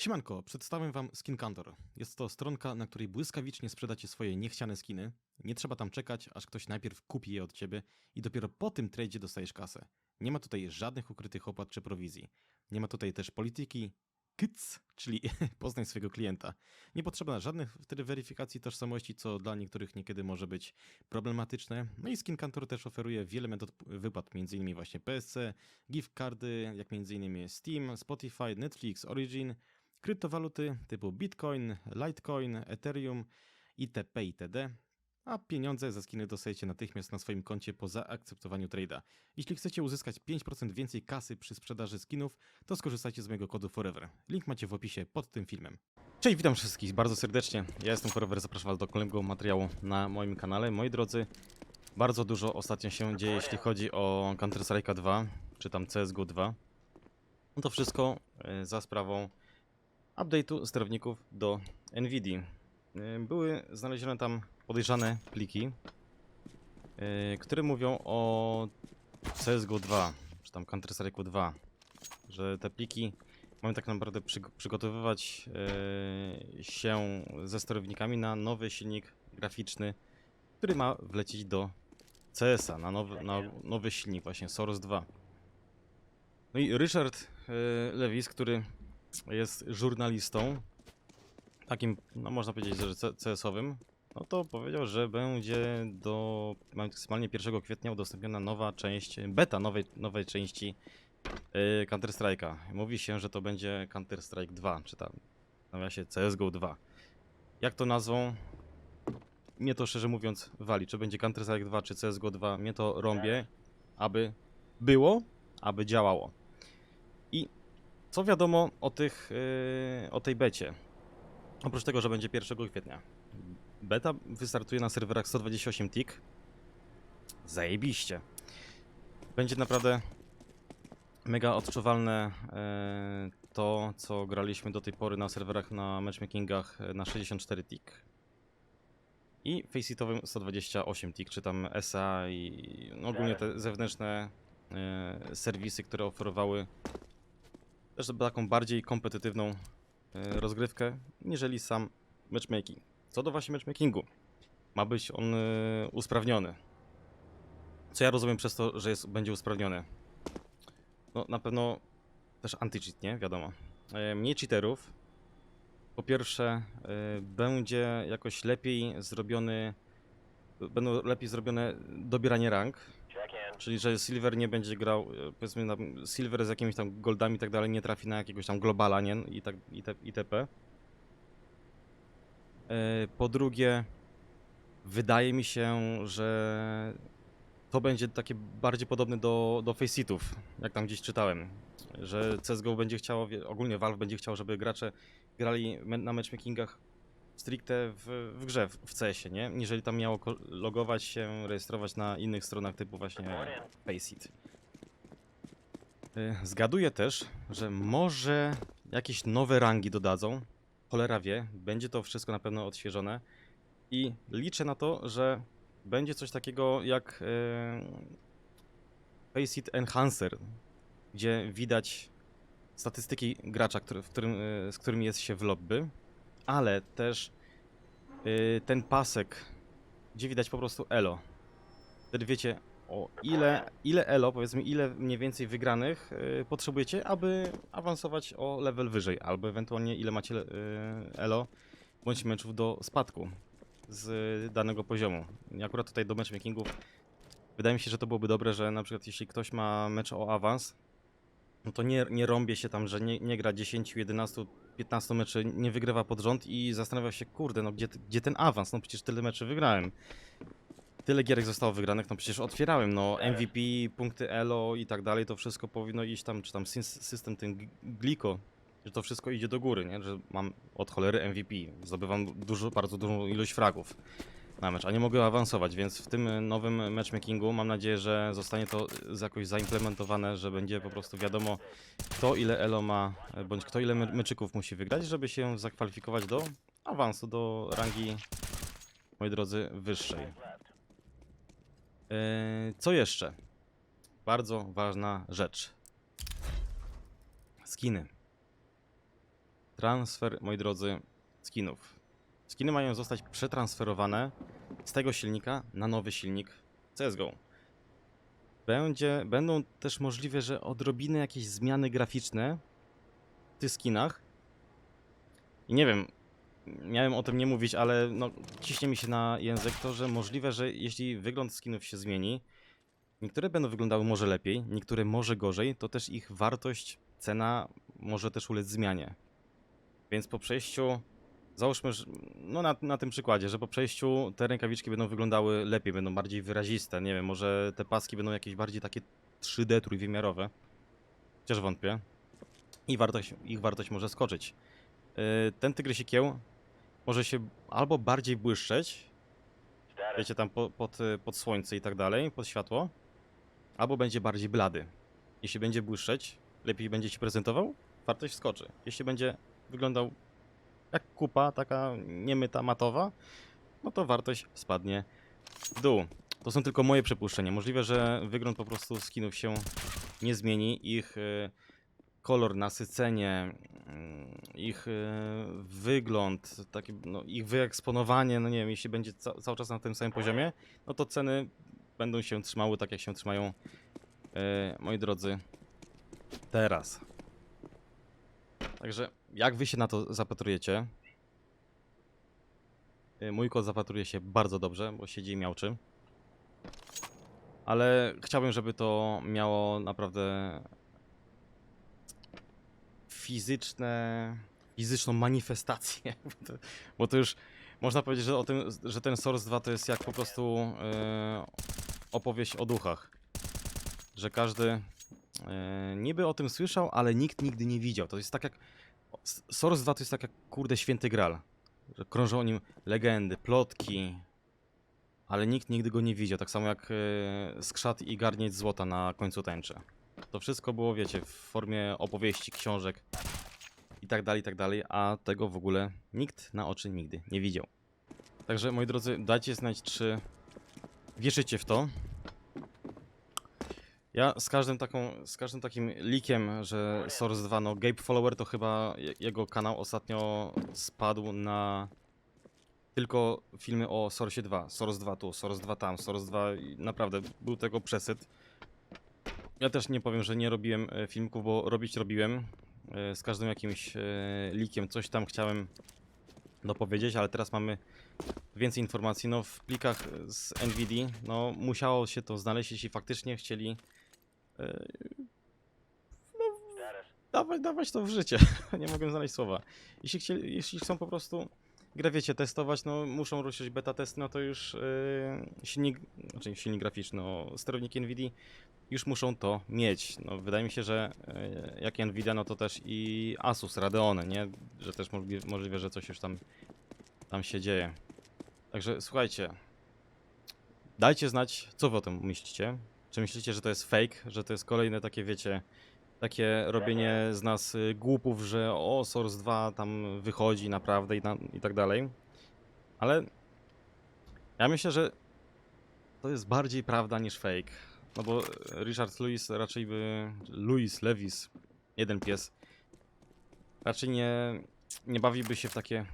Siemanko, przedstawię wam Skin Kantor. Jest to stronka, na której błyskawicznie sprzedacie swoje niechciane skiny. Nie trzeba tam czekać, aż ktoś najpierw kupi je od ciebie i dopiero po tym tradzie dostajesz kasę. Nie ma tutaj żadnych ukrytych opłat czy prowizji. Nie ma tutaj też polityki KIC, czyli poznaj swojego klienta. Nie potrzeba żadnych wtedy weryfikacji tożsamości, co dla niektórych niekiedy może być problematyczne. No i Skin Kantor też oferuje wiele metod wypłat, m.in. właśnie PSC, gift cardy, jak m.in. Steam, Spotify, Netflix, Origin, kryptowaluty typu Bitcoin, Litecoin, Ethereum, itp. itd. A pieniądze za skiny dostajecie natychmiast na swoim koncie po zaakceptowaniu trade'a. Jeśli chcecie uzyskać 5% więcej kasy przy sprzedaży skinów, to skorzystajcie z mojego kodu Forever. Link macie w opisie pod tym filmem. Cześć, witam wszystkich bardzo serdecznie. Ja jestem Forever, zapraszam was do kolejnego materiału na moim kanale. Moi drodzy, bardzo dużo ostatnio się dzieje, jeśli chodzi o Counter-Strike 2, czy tam CSGO 2. No to wszystko e, za sprawą update'u sterowników do NVIDII. Y, Były znalezione tam podejrzane pliki, y, które mówią o CSGO 2, czy tam Counter-Strike 2, że te pliki mają tak naprawdę przyg- przygotowywać y, się ze sterownikami na nowy silnik graficzny, który ma wlecieć do CS-a, na nowy, na nowy silnik właśnie, Source 2. No i Richard Lewis, który jest żurnalistą, takim, no można powiedzieć, że CS-owym, no to powiedział, że będzie do maksymalnie 1 kwietnia udostępniona nowa część, beta nowej, nowej części yy, Counter-Strike'a. Mówi się, że to będzie Counter-Strike 2, czy tam w nawiasie CSGO 2. Jak to nazwą? Mnie to szczerze mówiąc wali, czy będzie Counter-Strike 2, czy CSGO 2, mnie to rąbie, aby było, aby działało. I co wiadomo o tych, yy, o tej becie? Oprócz tego, że będzie 1 kwietnia. Beta wystartuje na serwerach 128 TIK. Zajebiście. Będzie naprawdę mega odczuwalne e, to, co graliśmy do tej pory na serwerach na matchmakingach e, na 64 TIK. I faceitowym 128 TIK, czy tam SA i ogólnie te zewnętrzne serwisy, które oferowały też taką bardziej kompetytywną e, rozgrywkę, niżeli sam matchmaking. Co do właśnie matchmakingu, ma być on e, usprawniony. Co ja rozumiem przez to, że jest, będzie usprawniony? No na pewno też anti-cheat, nie? Wiadomo. E, Mniej cheaterów. Po pierwsze, będzie jakoś lepiej zrobiony, będą lepiej zrobione dobieranie rank, Czyli, że Silver nie będzie grał, e, powiedzmy, Silver z jakimiś tam goldami i tak dalej nie trafi na jakiegoś tam globala, nie? I tak, itp. E, Po drugie, wydaje mi się, że to będzie takie bardziej podobne do, do jak tam gdzieś czytałem. Że CSGO będzie chciało, ogólnie Valve będzie chciał, żeby gracze grali na matchmakingach stricte w, w grze, w, w CS-ie, nie? Niżeli tam miało logować się, rejestrować na innych stronach typu właśnie Faceit. Y, Zgaduję też, że może jakieś nowe rangi dodadzą. Cholera wie, będzie to wszystko na pewno odświeżone. I liczę na to, że będzie coś takiego jak yy, Faceit Enhancer, gdzie widać statystyki gracza, który, w którym, y, z którym jest się w lobby, ale też y, ten pasek, gdzie widać po prostu elo. Wtedy wiecie, o ile, ile elo, powiedzmy, ile mniej więcej wygranych y, potrzebujecie, aby awansować o level wyżej, albo ewentualnie ile macie y, elo bądź meczów do spadku z danego poziomu. I akurat tutaj do matchmakingów wydaje mi się, że to byłoby dobre, że na przykład jeśli ktoś ma mecz o awans, no to nie, nie rąbie się tam, że nie, nie gra 10, 11, 15 meczy, nie wygrywa pod rząd i zastanawia się, kurde, no gdzie, gdzie ten awans? No przecież tyle meczy wygrałem. Tyle gierek zostało wygranych, no przecież otwierałem, no MVP, punkty elo i tak dalej, to wszystko powinno iść tam, czy tam sys- system ten Gliko, że to wszystko idzie do góry, nie? Że mam od cholery MVP, zdobywam dużo, bardzo dużą ilość fragów na mecz, a nie mogę awansować, więc w tym nowym matchmakingu mam nadzieję, że zostanie to jakoś zaimplementowane, że będzie po prostu wiadomo kto ile elo ma, bądź kto ile meczyków musi wygrać, żeby się zakwalifikować do awansu, do rangi, moi drodzy, wyższej. E, Co jeszcze? Bardzo ważna rzecz. Skiny. transfer, moi drodzy, skinów. Skiny mają zostać przetransferowane z tego silnika na nowy silnik CSGO. Będzie, będą też możliwe, że odrobinę jakieś zmiany graficzne w tych skinach. I nie wiem, miałem o tym nie mówić, ale no, ciśnie mi się na język to, że możliwe, że jeśli wygląd skinów się zmieni, niektóre będą wyglądały może lepiej, niektóre może gorzej, to też ich wartość, cena może też ulec zmianie. Więc po przejściu, załóżmy, że, no na, na tym przykładzie, że po przejściu te rękawiczki będą wyglądały lepiej, będą bardziej wyraziste, nie wiem, może te paski będą jakieś bardziej takie 3D trójwymiarowe, chociaż wątpię. I wartość, ich wartość może skoczyć. Yy, ten tygrysieł może się albo bardziej błyszczeć, wiecie, tam po, pod, pod słońce i tak dalej, pod światło, albo będzie bardziej blady. Jeśli będzie błyszczeć, lepiej będzie się prezentował, wartość skoczy. Jeśli będzie wyglądał jak kupa, taka niemyta, matowa, no to wartość spadnie w dół. To są tylko moje przypuszczenia. Możliwe, że wygląd po prostu skinów się nie zmieni. Ich y, kolor, nasycenie, mm, ich y, wygląd, taki, no, ich wyeksponowanie, no nie wiem, jeśli będzie ca cały czas na tym samym poziomie, no to ceny będą się trzymały tak, jak się trzymają, y, moi drodzy, teraz. Także jak wy się na to zapatrujecie? Y, Mój kot zapatruje się bardzo dobrze, bo siedzi i miałczy. Ale chciałbym, żeby to miało naprawdę fizyczne, fizyczną manifestację. Bo to, bo to już można powiedzieć, że, o tym, że ten Source 2 to jest jak po prostu e, opowieść o duchach. Że każdy e, niby o tym słyszał, ale nikt nigdy nie widział. To jest tak jak. Source 2 to jest tak jak kurde święty gral. Krążą o nim legendy, plotki, ale nikt nigdy go nie widział. Tak samo jak e, skrzat i garniec złota na końcu tęczy. To wszystko było, wiecie, w formie opowieści, książek i tak dalej, i tak dalej, a tego w ogóle nikt na oczy nigdy nie widział. Także, moi drodzy, dajcie znać, czy wierzycie w to. Ja z każdym, taką, z każdym takim likiem, że Source 2, no Gabe Follower to chyba je- jego kanał ostatnio spadł na tylko filmy o Source 2. Source 2 tu, Source 2 tam, Source 2 i naprawdę był tego przesyt. Ja też nie powiem, że nie robiłem e, filmików, bo robić robiłem. E, Z każdym jakimś e, likiem coś tam chciałem dopowiedzieć, ale teraz mamy więcej informacji. No w plikach z NVIDIA, no musiało się to znaleźć, jeśli faktycznie chcieli no, dawać, dawać to w życie. nie mogę znaleźć słowa. Jeśli, chcieli, jeśli chcą po prostu grę, wiecie, testować, no muszą ruszyć beta testy, no to już e, silnik, znaczy silnik graficzny, no, sterowniki NVIDIA już muszą to mieć. No, wydaje mi się, że e, jak Nvidia, no to też i Asus, Radeony, nie? Że też możliwe, możliwe, że coś już tam, tam się dzieje. Także słuchajcie, dajcie znać, co wy o tym myślicie. Czy myślicie, że to jest fake, że to jest kolejne takie, wiecie, takie robienie z nas y, głupów, że o, Source 2 tam wychodzi naprawdę i, i tak dalej. Ale ja myślę, że to jest bardziej prawda niż fake. No bo Richard Lewis raczej by. Louis Lewis, jeden pies, raczej nie, nie bawiłby się w takie,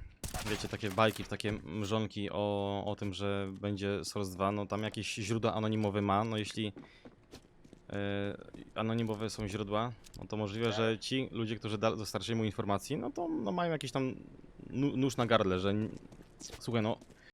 wiecie, takie bajki, takie mrzonki o, o tym, że będzie Source 2. No tam jakieś źródła anonimowe ma. No jeśli e, anonimowe są źródła, no to możliwe, że ci ludzie, którzy dostarczyli mu informacji, no to no, mają jakiś tam nóż na gardle, że słuchaj, no